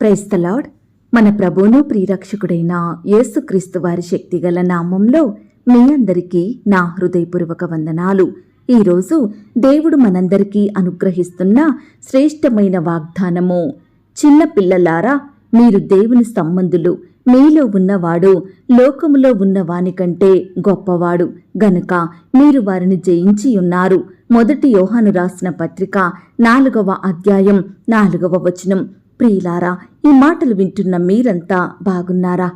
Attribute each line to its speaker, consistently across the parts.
Speaker 1: క్రైస్తలాడ్ మన ప్రభువును ప్రియరక్షకుడైన యేసుక్రీస్తు వారి శక్తిగల నామంలో మీ అందరికీ నా హృదయపూర్వక వందనాలు. ఈరోజు దేవుడు మనందరికీ అనుగ్రహిస్తున్న శ్రేష్టమైన వాగ్దానము చిన్న పిల్లలారా మీరు దేవుని సంబంధులు మీలో ఉన్నవాడు లోకములో ఉన్నవానికంటే గొప్పవాడు. గనుక మీరు వారిని జయించి ఉన్నారు. మొదటి యోహాను రాసిన పత్రిక నాలుగవ అధ్యాయం నాలుగవ వచనం. ప్రియులారా ఈ మాటలు వింటున్న మీరంతా బాగున్నారా?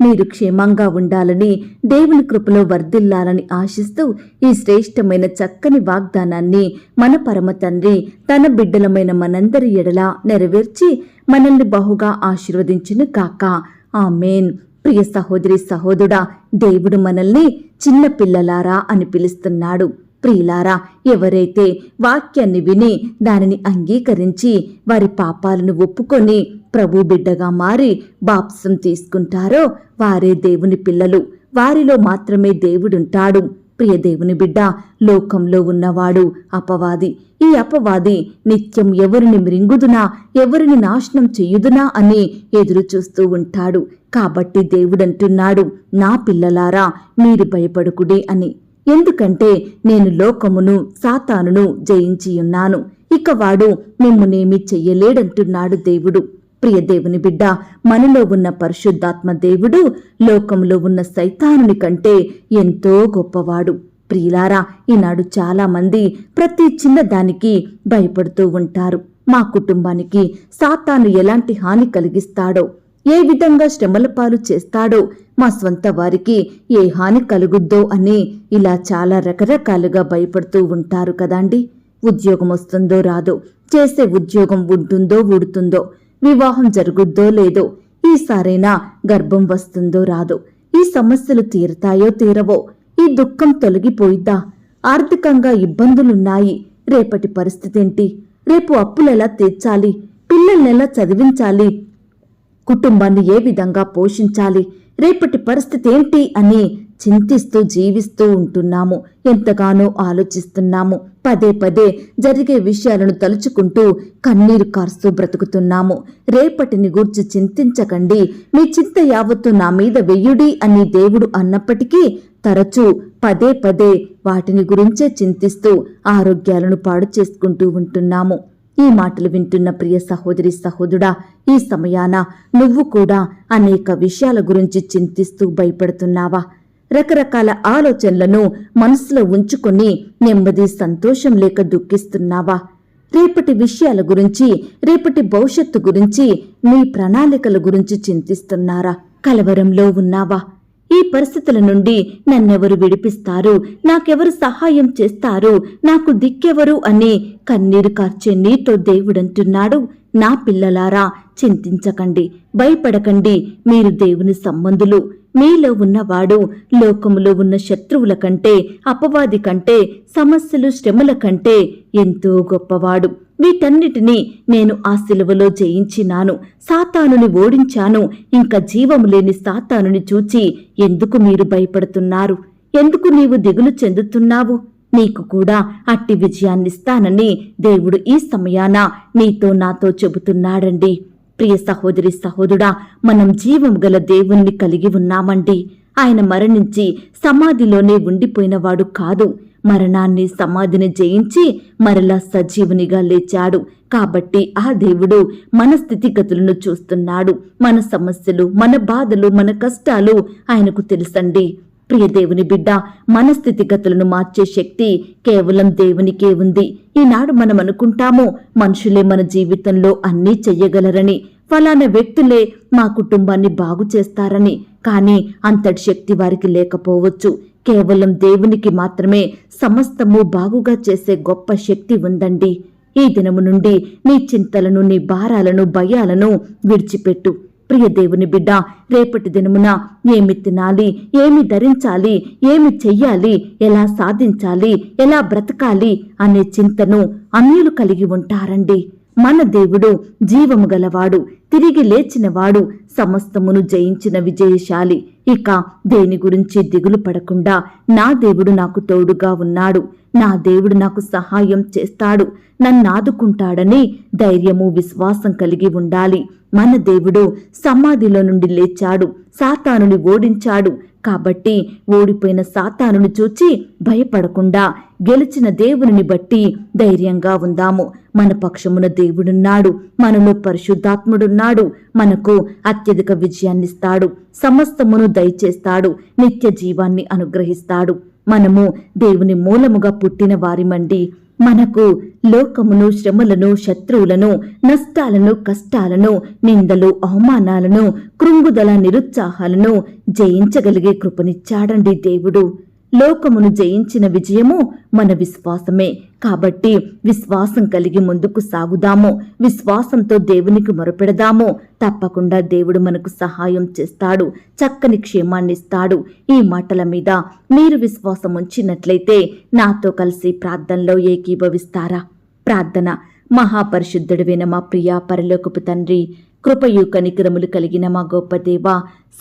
Speaker 1: మీరు క్షేమంగా ఉండాలని దేవుని కృపలో వర్ధిల్లాలని ఆశిస్తూ ఈ శ్రేష్టమైన చక్కని వాగ్దానాన్ని మన పరమ తండ్రి తన బిడ్డలమైన మనందరి ఎడలా నెరవేర్చి మనల్ని బహుగా ఆశీర్వదించును కాక. ఆమెన్. ప్రియ సహోదరి సహోదరుడా దేవుడు మనల్ని చిన్న పిల్లలారా అని పిలుస్తున్నాడు. ప్రియులారా ఎవరైతే వాక్యాన్ని విని దానిని అంగీకరించి వారి పాపాలను ఒప్పుకొని ప్రభు బిడ్డగా మారి బాప్సం తీసుకుంటారో వారే దేవుని పిల్లలు. వారిలో మాత్రమే దేవుడుంటాడు. ప్రియ దేవుని బిడ్డ లోకంలో ఉన్నవాడు అపవాది. ఈ అపవాది నిత్యం ఎవరిని మృంగుదునా ఎవరిని నాశనం చెయ్యుదునా అని ఎదురు చూస్తూ ఉంటాడు. కాబట్టి దేవుడంటున్నాడు నా పిల్లలారా మీరు భయపడుకుడి అని. ఎందుకంటే నేను లోకమును సాతానును జయించియున్నాను. ఇక వాడు మిమ్మునేమి చెయ్యలేడంటున్నాడు దేవుడు. ప్రియ దేవుని బిడ్డ మనలో ఉన్న పరిశుద్ధాత్మ దేవుడు లోకంలో ఉన్న సైతానుని కంటే ఎంతో గొప్పవాడు. ప్రియులారా ఈనాడు చాలా మంది ప్రతి చిన్నదానికి భయపడుతూ ఉంటారు. మా కుటుంబానికి సాతాను ఎలాంటి హాని కలిగిస్తాడో ఏ విధంగా శ్రమల పాలు చేస్తాడో మా స్వంత వారికి ఏ హాని కలుగుద్దో అని ఇలా చాలా రకరకాలుగా భయపడుతూ ఉంటారు కదండి. ఉద్యోగం వస్తుందో రాదో చేసే ఉద్యోగం ఉంటుందో ఊడుతుందో వివాహం జరుగుద్దో లేదో ఈసారైనా గర్భం వస్తుందో రాదో ఈ సమస్యలు తీరతాయో తీరవో ఈ దుఃఖం తొలగిపోయిద్దా? ఆర్థికంగా ఇబ్బందులున్నాయి రేపటి పరిస్థితేంటి? రేపు అప్పులెలా తీర్చాలి? పిల్లల్నెలా చదివించాలి? కుటుంబాన్ని ఏ విధంగా పోషించాలి? రేపటి పరిస్థితి ఏంటి అని చింతిస్తూ జీవిస్తూ ఉంటున్నాము. ఎంతగానో ఆలోచిస్తున్నాము. పదే పదే జరిగే విషయాలను తలుచుకుంటూ కన్నీరు కార్స్తూ బ్రతుకుతున్నాము. రేపటిని గూర్చి చింతించకండి. మీ చింత యావత్తు నా మీద వెయ్యుడి అని దేవుడు అన్నప్పటికీ తరచూ పదే పదే వాటిని గురించే చింతిస్తూ ఆరోగ్యాలను పాడు చేసుకుంటూ ఉంటున్నాము. ఈ మాటలు వింటున్న ప్రియ సహోదరి సహోదరుడా ఈ సమయాన నువ్వు కూడా అనేక విషయాల గురించి చింతిస్తూ భయపడుతున్నావా? రకరకాల ఆలోచనలను మనసులో ఉంచుకొని నెమ్మది సంతోషం లేక దుఃఖిస్తున్నావా? రేపటి విషయాల గురించి రేపటి భవిష్యత్తు గురించి నీ ప్రణాళికల గురించి చింతిస్తున్నారా? కలవరంలో ఉన్నావా? ఈ పరిస్థితుల నుండి నన్నెవరు విడిపిస్తారు? నాకెవరు సహాయం చేస్తారు? నాకు దిక్కెవరు అని కన్నీరు కార్చే నీతో దేవుడంటున్నాడు నా పిల్లలారా. చింతించకండి భయపడకండి. మీరు దేవుని సంబంధులు. మీలో ఉన్నవాడు లోకములో ఉన్న శత్రువుల కంటే అపవాది కంటే సమస్యలు శ్రమల కంటే ఎంతో గొప్పవాడు. వీటన్నిటినీ నేను ఆ శిలువలో జయించినాను. సాతానుని ఓడించాను. ఇంకా జీవము లేని సాతానుని చూచి ఎందుకు మీరు భయపడుతున్నారు? ఎందుకు నీవు దిగులు చెందుతున్నావు? నీకు కూడా అట్టి విజయాన్నిస్తానని దేవుడు ఈ సమయాన నీతో నాతో చెబుతున్నాడండి. ప్రియ సహోదరి సహోదరుడా మనం జీవం గల దేవుణ్ణి కలిగి ఉన్నామండి. ఆయన మరణించి సమాధిలోనే ఉండిపోయినవాడు కాదు. మరణాన్ని సమాధిని జయించి మరలా సజీవునిగా లేచాడు. కాబట్టి ఆ దేవుడు మన స్థితిగతులను చూస్తున్నాడు. మన సమస్యలు మన బాధలు మన కష్టాలు ఆయనకు తెలుసండి. ప్రియ దేవుని బిడ్డ మన స్థితిగతులను మార్చే శక్తి కేవలం దేవునికే ఉంది. ఈనాడు మనం అనుకుంటాము మనుషులే మన జీవితంలో అన్నీ చెయ్యగలరని ఫలానా వ్యక్తులే మా కుటుంబాన్ని బాగు చేస్తారని కానీ అంతటి శక్తి వారికి లేకపోవచ్చు. కేవలం దేవునికి మాత్రమే సమస్తము బాగుగా చేసే గొప్ప శక్తి ఉందండి. ఈ దినము నుండి నీ చింతలను నీ భారాలను భయాలను విడిచిపెట్టు. ప్రియ దేవుని బిడ్డ రేపటి దినమున ఏమి తినాలి ఏమి ధరించాలి ఏమి చెయ్యాలి ఎలా సాధించాలి ఎలా బ్రతకాలి అనే చింతను అన్యులు కలిగి ఉంటారండి. మన దేవుడు జీవము గలవాడు తిరిగి లేచినవాడు సమస్తమును జయించిన విజయశాలి. ఇక దేని గురించి దిగులు పడకుండా నా దేవుడు నాకు తోడుగా ఉన్నాడు. నా దేవుడు నాకు సహాయం చేస్తాడు. నన్నాదుకుంటాడని ధైర్యము విశ్వాసం కలిగి ఉండాలి. మన దేవుడు సమాధిలో నుండి లేచాడు. సాతానుని ఓడించాడు. కాబట్టి ఓడిపోయిన సాతానుని చూచి భయపడకుండా గెలిచిన దేవుని బట్టి ధైర్యంగా ఉందాము. మన పక్షమున దేవుడున్నాడు. మనలో పరిశుద్ధాత్ముడున్నాడు. మనకు అత్యధిక విజయాన్నిస్తాడు. సమస్తమును దయచేస్తాడు. నిత్య జీవాన్ని అనుగ్రహిస్తాడు. మనము దేవుని మూలముగా పుట్టిన వారిమండి. మనకు లోకమును శ్రమలను శత్రువులను నష్టాలను కష్టాలను నిందలు అవమానాలను కృంగుదల నిరుత్సాహాలను జయించగలిగే కృపనిచ్చాడండి దేవుడు. లోకమును జయించిన విజయము మన విశ్వాసమే. కాబట్టి విశ్వాసం కలిగి ముందుకు సాగుదాము. విశ్వాసంతో దేవునికి మొరపెడదాము. తప్పకుండా దేవుడు మనకు సహాయం చేస్తాడు చక్కని క్షేమాన్నిస్తాడు. ఈ మాటల మీద మీరు విశ్వాసం ఉంచినట్లయితే నాతో కలిసి ప్రార్థనలో ఏకీభవిస్తారా? ప్రార్థన. మహాపరిశుద్ధుడివైన మా ప్రియా పరలోకపు తండ్రి కృపయు కనికరములు కలిగిన మా గొప్ప దేవ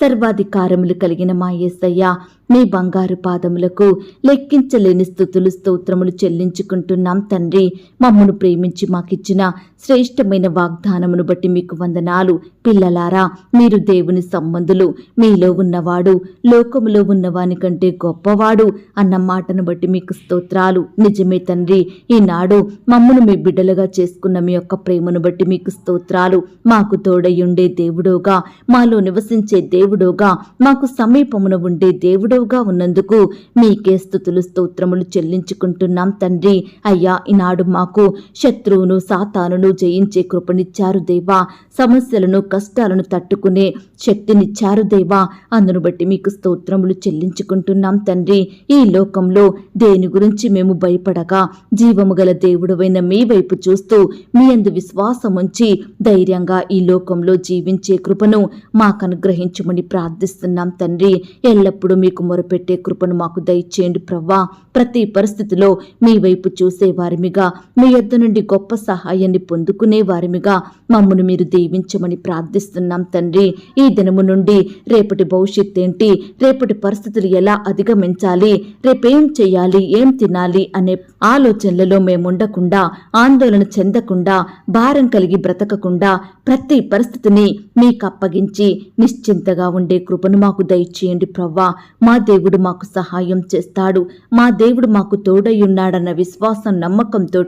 Speaker 1: సర్వాధికారములు కలిగిన మా యేసయ్య మీ బంగారు పాదములకు లెక్కించలేని స్థుతులు స్తోత్రములు చెల్లించుకుంటున్నాం తండ్రి. మమ్మను ప్రేమించి మాకిచ్చిన శ్రేష్టమైన వాగ్దానమును బట్టి మీకు వందనాలు. పిల్లలారా మీరు దేవుని సంబంధులు. మీలో ఉన్నవాడు లోకములో ఉన్నవాని కంటే గొప్పవాడు అన్న మాటను బట్టి మీకు స్తోత్రాలు. నిజమే తండ్రి ఈనాడు మమ్మను మీ బిడ్డలుగా చేసుకున్న మీ యొక్క ప్రేమను బట్టి మీకు స్తోత్రాలు. మాకు తోడయుండే దేవుడోగా మాలో నివసించే దేవుడు దేవుడోగా. మాకు సమీపమున ఉండే దేవుడవుగా ఉన్నందుకు మీకే స్థుతులు స్తోత్రములు చెల్లించుకుంటున్నాం తండ్రి. అయ్యా ఈనాడు మాకు శత్రువును సాతానును జయించే కృపనిచ్చారు దేవా. సమస్యలను కష్టాలను తట్టుకునే శక్తినిచ్చారు దేవా. అందును బట్టి మీకు స్తోత్రములు చెల్లించుకుంటున్నాం తండ్రి. ఈ లోకంలో దేని గురించి మేము భయపడగా జీవము గల దేవుడవైన మీ వైపు చూస్తూ మీ అందు విశ్వాసం ఉంచి ధైర్యంగా ఈ లోకంలో జీవించే కృపను మాకు అనుగ్రహించమని ప్రార్థిస్తున్నాం తండ్రి. ఎల్లప్పుడూ మీకు మొరపెట్టే కృపను మాకు దయచేయండి ప్రవ్వా. ప్రతి పరిస్థితిలో మీ వైపు చూసే వారిమిగా మీ యొద్ద నుండి గొప్ప సహాయాన్ని పొందుకునే వారిమిగా మమ్మను మీరు దీవించమని ప్రార్థిస్తున్నాం తండ్రి. ఈ దినము నుండి రేపటి భవిష్యత్ ఏంటి? రేపటి పరిస్థితులు ఎలా అధిగమించాలి? రేపేం చేయాలి ఏం తినాలి? అనే ఆలోచనలలో మేముండకుండా ఆందోళన చెందకుండా భారం కలిగి బ్రతకకుండా ప్రతి పరిస్థితిని మీకు అప్పగించి నిశ్చింతగా ఉండే కృపను మాకు దయచేయండి ప్రవ్వా. మా దేవుడు మాకు సహాయం చేస్తాడు. మా దేవుడు మాకు తోడయ్యున్నాడన్న విశ్వాసం నమ్మకంతో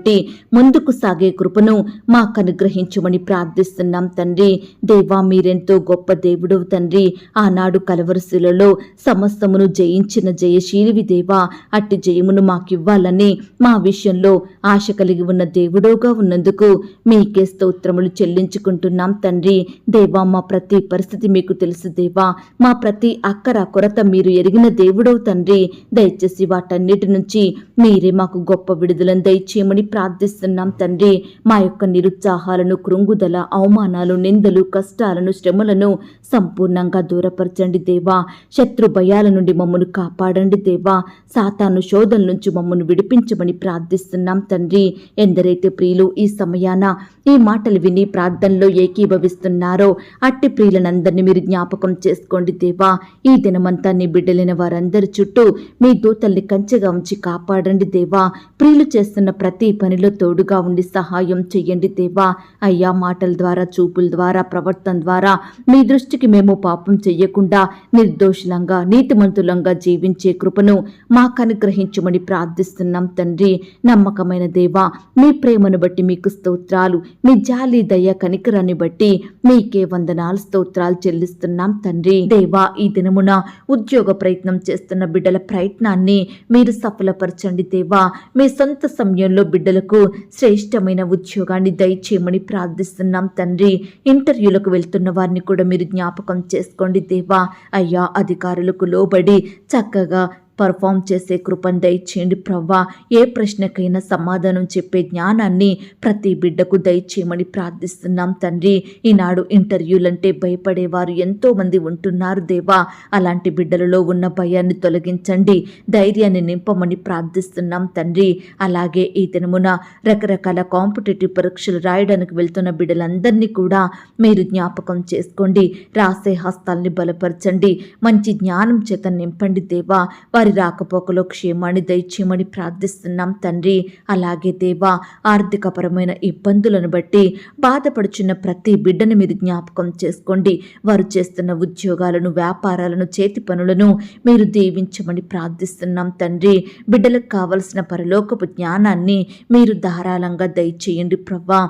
Speaker 1: ముందుకు సాగే కృపను మాకు అనుగ్రహించమని ప్రార్థిస్తున్నాం తండ్రి. దేవా మీరెంతో గొప్ప దేవుడు తండ్రి. ఆనాడు కలవరసులలో సమస్తమును జయించిన జయశీలివి దేవా. అట్టి జయమును మాకివ్వాలని మా విషయంలో ఆశ కలిగి ఉన్న దేవుడోగా ఉన్నందుకు మీకే స్తోత్రములు చెల్లించుకుంటున్నాం తండ్రి. దేవా మా ప్రతి పరిస్థితి మీకు తెలుసు దేవా మా ప్రతి అక్కర కొరత మీరు ఎరిగిన దేవుడవు తండ్రి. దయచేసి వాటన్నిటి నుంచి మీరే మాకు గొప్ప విడుదలను దయచేయమని ప్రార్థిస్తున్నాం తండ్రి. మా యొక్క నిరుత్సాహాలను కృంగుదల అవమానాలు నిందలు కష్టాలను శ్రమలను సంపూర్ణంగా దూరపరచండి దేవా. శత్రు భయాల నుండి మమ్మను కాపాడండి దేవా. సాతాను శోధల నుంచి మమ్మను విడిపించమని ప్రార్థిస్తున్నాం తండ్రి. ఎందరైతే ప్రియులు ఈ సమయాన ఈ మాటలు విని ప్రార్థనలో ఏకీభవిస్తున్నారో అట్టి ప్రియులనందరినీ మీరు జ్ఞాపకం చేసుకోండి దేవా. ఈ దినమంతా నీ బిడ్డలైన వారందరి చుట్టూ మీ దూతల్ని కంచెగా ఉంచి కాపాడండి దేవా. ప్రియులు చేస్తున్న ప్రతి పనిలో తోడుగా ఉండి సహాయం చెయ్యండి దేవా. అయ్యా మాటల ద్వారా చూపుల ద్వారా ప్రవర్తన ద్వారా మీ దృష్టికి మేము పాపం చెయ్యకుండా నిర్దోషులంగా నీతిమంతులంగా జీవించే కృపను మాకు అనుగ్రహించమని ప్రార్థిస్తున్నాం తండ్రి. నమ్మకమైన దేవా మీ ప్రేమను బట్టి మీకు స్తోత్రాలు మీ జాలి దయ కనికరాన్ని బట్టి మీకే వందనాలు స్తోత్రాలు చెల్లిస్తున్నాం తండ్రి. దేవా ఈ దినమున ఉద్యోగ ప్రయత్నం చేస్తున్న బిడ్డల ప్రయత్నాన్ని మీరు సఫలపరచండి దేవా. మీ సొంత సమయంలో బిడ్డలకు శ్రేష్టమైన ఉద్యోగాన్ని దయచేయమని ప్రార్థిస్తున్నాం తండ్రి. ఇంటర్వ్యూలకు వెళ్తున్న వారిని కూడా మీరు జ్ఞాపకం చేసుకోండి దేవా. అయ్యా అధికారులకు లోబడి చక్కగా పర్ఫామ్ చేసే కృపను దయచేయండి ప్రవ్వా. ఏ ప్రశ్నకైనా సమాధానం చెప్పే జ్ఞానాన్ని ప్రతి బిడ్డకు దయచేయమని ప్రార్థిస్తున్నాం తండ్రి. ఈనాడు ఇంటర్వ్యూలంటే భయపడేవారు ఎంతో మంది ఉంటున్నారు దేవా. అలాంటి బిడ్డలలో ఉన్న భయాన్ని తొలగించండి. ధైర్యాన్ని నింపమని ప్రార్థిస్తున్నాం తండ్రి. అలాగే ఈ దినమున రకరకాల కాంపిటేటివ్ పరీక్షలు రాయడానికి వెళ్తున్న బిడ్డలందరినీ కూడా మీరు జ్ఞాపకం చేసుకోండి. రాసే హస్తాల్ని బలపరచండి. మంచి జ్ఞానం చేత నింపండి దేవా. వారి వారి రాకపోకలో క్షేమాన్ని దయచేయమని ప్రార్థిస్తున్నాం తండ్రి. అలాగే దేవా ఆర్థికపరమైన ఇబ్బందులను బట్టి బాధపడుచున్న ప్రతి బిడ్డను మీరు జ్ఞాపకం చేసుకోండి. వారు చేస్తున్న ఉద్యోగాలను వ్యాపారాలను చేతి పనులను మీరు దీవించమని ప్రార్థిస్తున్నాం తండ్రి. బిడ్డలకు కావలసిన పరలోకపు జ్ఞానాన్ని మీరు ధారాళంగా దయచేయండి ప్రవ్వా.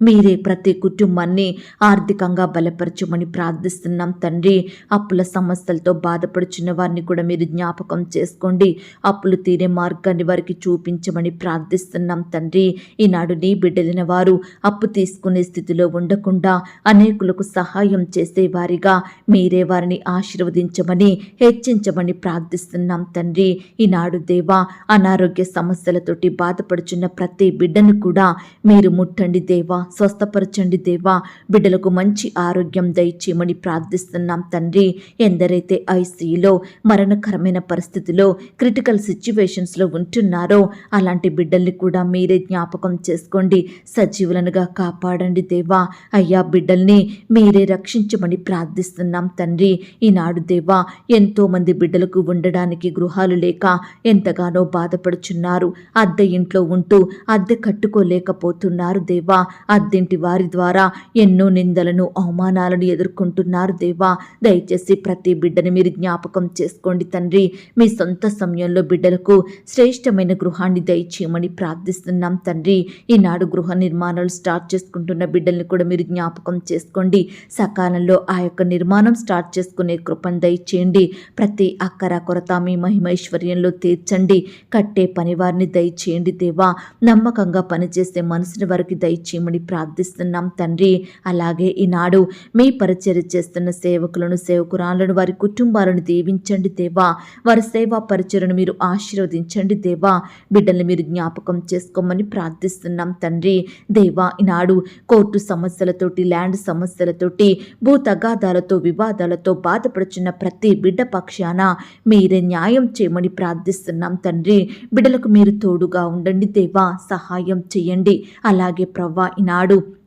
Speaker 1: మీరే ప్రతి కుటుంబాన్ని ఆర్థికంగా బలపరచమని ప్రార్థిస్తున్నాం తండ్రి. అప్పుల సమస్యలతో బాధపడుచున్న వారిని కూడా మీరు జ్ఞాపకం చేసుకోండి. అప్పులు తీరే మార్గాన్ని వారికి చూపించమని ప్రార్థిస్తున్నాం తండ్రి. ఈనాడు నీ బిడ్డలిన వారు అప్పు తీసుకునే స్థితిలో ఉండకుండా అనేకులకు సహాయం చేసేవారిగా మీరే వారిని ఆశీర్వదించమని హెచ్చించమని ప్రార్థిస్తున్నాం తండ్రి. ఈనాడు దేవా అనారోగ్య సమస్యలతోటి బాధపడుచున్న ప్రతి బిడ్డను కూడా మీరు ముట్టండి దేవా. స్వస్థపరచండి దేవా. బిడ్డలకు మంచి ఆరోగ్యం దయచేయమని ప్రార్థిస్తున్నాం తండ్రి. ఎందరైతే ఐసీయూలో మరణకరమైన పరిస్థితిలో క్రిటికల్ సిచ్యువేషన్స్లో ఉంటున్నారో అలాంటి బిడ్డల్ని కూడా మీరే జ్ఞాపకం చేసుకోండి. సజీవులనుగా కాపాడండి దేవా. అయ్యా బిడ్డల్ని మీరే రక్షించమని ప్రార్థిస్తున్నాం తండ్రి. ఈనాడు దేవా ఎంతో మంది బిడ్డలకు ఉండడానికి గృహాలు లేక ఎంతగానో బాధపడుచున్నారు. అద్దె ఇంట్లో ఉంటూ అద్దె కట్టుకోలేకపోతున్నారు దేవా. అద్దెంటి వారి ద్వారా ఎన్నో నిందలను అవమానాలను ఎదుర్కొంటున్నారు దేవా. దయచేసి ప్రతి బిడ్డని మీరు జ్ఞాపకం చేసుకోండి తండ్రి. మీ సొంత సమయంలో బిడ్డలకు శ్రేష్టమైన గృహాన్ని దయచేయమని ప్రార్థిస్తున్నాం తండ్రి. ఈనాడు గృహ నిర్మాణాలు స్టార్ట్ చేసుకుంటున్న బిడ్డల్ని కూడా మీరు జ్ఞాపకం చేసుకోండి. సకాలంలో ఆ యొక్క నిర్మాణం స్టార్ట్ చేసుకునే కృపను దయచేయండి. ప్రతి అక్కర కొరత మీ మహిమైశ్వర్యంలో తీర్చండి. కట్టే పని వారిని దయచేయండి దేవా. నమ్మకంగా పనిచేసే మనసుని వారికి దయచేయమని ప్రార్థిస్తున్నాం తండ్రి. అలాగే ఈనాడు మీ పరిచర్య చేస్తున్న సేవకులను సేవకురాలను వారి కుటుంబాలను దీవించండి దేవా. వారి సేవా పరిచయను మీరు ఆశీర్వదించండి దేవా. బిడ్డల్ని మీరు జ్ఞాపకం చేసుకోమని ప్రార్థిస్తున్నాం తండ్రి. దేవా ఈనాడు కోర్టు సమస్యలతోటి ల్యాండ్ సమస్యలతోటి భూ తగాదాలతో వివాదాలతో బాధపడుచున్న ప్రతి బిడ్డ పక్షాన మీరే న్యాయం చేయమని ప్రార్థిస్తున్నాం తండ్రి. బిడ్డలకు మీరు తోడుగా ఉండండి దేవా. సహాయం చేయండి. అలాగే ప్రవ్వా ఈనాడు నాడు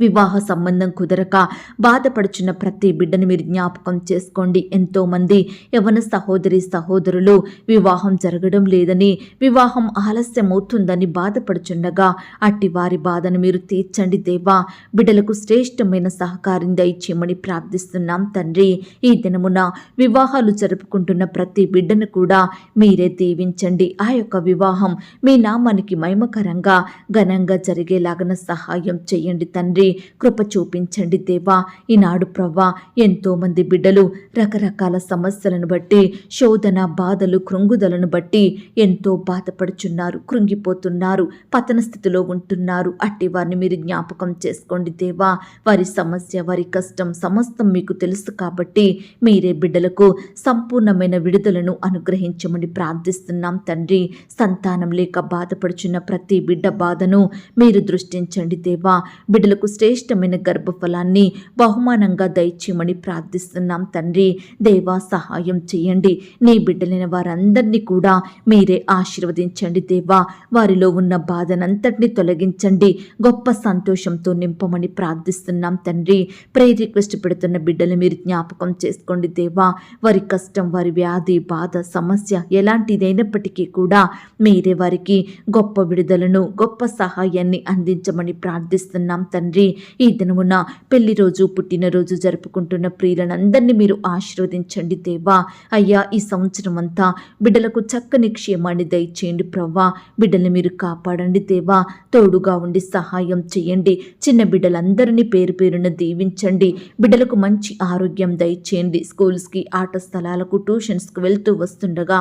Speaker 1: వివాహ సంబంధం కుదరక బాధపడుచున్న ప్రతి బిడ్డను మీరు జ్ఞాపకం చేసుకోండి. ఎంతోమంది యవన సహోదరి సహోదరులు వివాహం జరగడం లేదని వివాహం ఆలస్యమవుతుందని బాధపడుచుండగా అట్టి వారి బాధను మీరు తీర్చండి దేవా. బిడ్డలకు శ్రేష్టమైన సహకారం దయచేయమని ప్రార్థిస్తున్నాం తండ్రి. ఈ దినమున వివాహాలు జరుపుకుంటున్న ప్రతి బిడ్డను కూడా మీరే దీవించండి. ఆ యొక్క వివాహం మీ నామానికి మహిమకరంగా ఘనంగా జరిగేలాగన సహాయం చేయండి తండ్రి. కృప చూపించండి దేవా. ఈనాడు ప్రవ్వా ఎంతోమంది బిడ్డలు రకరకాల సమస్యలను బట్టి శోధన బాధలు కృంగుదలను బట్టి ఎంతో బాధపడుచున్నారు కృంగిపోతున్నారు పతన స్థితిలో ఉంటున్నారు. అట్టి వారిని మీరు జ్ఞాపకం చేసుకోండి దేవా. వారి సమస్య వారి కష్టం సమస్తం మీకు తెలుసు కాబట్టి మీరే బిడ్డలకు సంపూర్ణమైన విడుదలను అనుగ్రహించమని ప్రార్థిస్తున్నాం తండ్రి. సంతానం లేక బాధపడుచున్న ప్రతి బిడ్డ బాధను మీరు దృష్టించండి దేవా. బిడ్డలకు శ్రేష్టమైన గర్భఫలాన్ని బహుమానంగా దయచేయమని ప్రార్థిస్తున్నాం తండ్రి. దేవా సహాయం చేయండి. నీ బిడ్డలైన వారందరినీ కూడా మీరే ఆశీర్వదించండి దేవా. వారిలో ఉన్న బాధనంతటిని తొలగించండి. గొప్ప సంతోషంతో నింపమని ప్రార్థిస్తున్నాం తండ్రి. ప్రే రిక్వెస్ట్ పెడుతున్న బిడ్డలు మీరు జ్ఞాపకం చేసుకోండి దేవా. వారి కష్టం వారి వ్యాధి బాధ సమస్య ఎలాంటిదైనప్పటికీ కూడా మీరే వారికి గొప్ప విడుదలను గొప్ప సహాయాన్ని అందించమని ప్రార్థిస్తున్నాం తండ్రి. ఈ దినమున పెళ్ళి రోజు పుట్టినరోజు జరుపుకుంటున్న ప్రియులనందరినీ మీరు ఆశీర్వదించండి దేవా. అయ్యా ఈ సంవత్సరం అంతా బిడ్డలకు చక్కని క్షేమాన్ని దయచేయండి ప్రవ్వా. బిడ్డల్ని మీరు కాపాడండి దేవా. తోడుగా ఉండి సహాయం చేయండి. చిన్న బిడ్డలందరినీ పేరు పేరున దీవించండి. బిడ్డలకు మంచి ఆరోగ్యం దయచేయండి. స్కూల్స్కి ఆట స్థలాలకు ట్యూషన్స్కి వెళ్తూ వస్తుండగా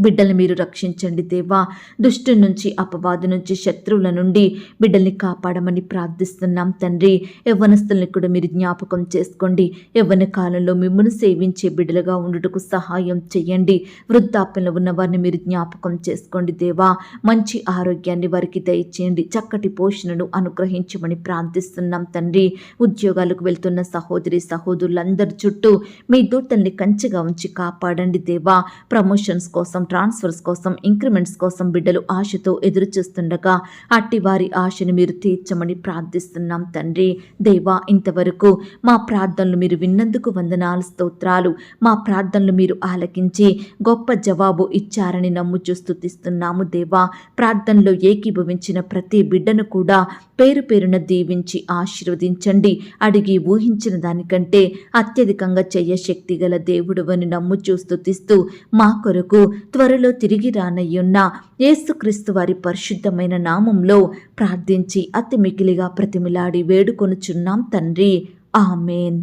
Speaker 1: బిడ్డల్ని మీరు రక్షించండి దేవా. దుష్టు నుంచి అపవాదు నుంచి శత్రువుల నుండి బిడ్డల్ని కాపాడమని ప్రార్థిస్తున్నాం తండ్రి. యవ్వనస్తుల్ని కూడా మీరు జ్ఞాపకం చేసుకోండి. యవ్వన కాలంలో మిమ్మల్ని సేవించే బిడ్డలుగా ఉండుటకు సహాయం చేయండి. వృద్ధాప్యంలో ఉన్న వారిని మీరు జ్ఞాపకం చేసుకోండి దేవా. మంచి ఆరోగ్యాన్ని వారికి దయచేయండి. చక్కటి పోషణను అనుగ్రహించమని ప్రార్థిస్తున్నాం తండ్రి. ఉద్యోగాలకు వెళ్తున్న సహోదరి సహోదరులందరి చుట్టూ మీ దూతల్ని కంచెగా ఉంచి కాపాడండి దేవా. ప్రమోషన్స్ కోసం ట్రాన్స్ఫర్స్ కోసం ఇంక్రిమెంట్స్ కోసం బిడ్డలు ఆశతో ఎదురు చూస్తుండగా అట్టి వారి ఆశను మీరు తీర్చమని ప్రార్థిస్తున్నాం తండ్రి. దేవా ఇంతవరకు మా ప్రార్థనలు మీరు విన్నందుకు వందనాలు స్తోత్రాలు. మా ప్రార్థనలు మీరు ఆలకించి గొప్ప జవాబు ఇచ్చారని నమ్ముచూ స్తుతిస్తున్నాము దేవా. ప్రార్థనలో ఏకీభవించిన ప్రతి బిడ్డను కూడా పేరు పేరున దీవించి ఆశీర్వదించండి. అడిగి ఊహించిన దానికంటే అత్యధికంగా చెయ్య శక్తి గల దేవుడు అని నమ్ముచూ స్తుతిస్తూ మా కొరకు త్వరలో తిరిగి రానయ్యున్న యేసుక్రీస్తు వారి పరిశుద్ధమైన నామంలో ప్రార్థించి అతి మికిలిగా ప్రతిమిలాడి వేడుకొనుచున్నాం తండ్రి. ఆమెన్.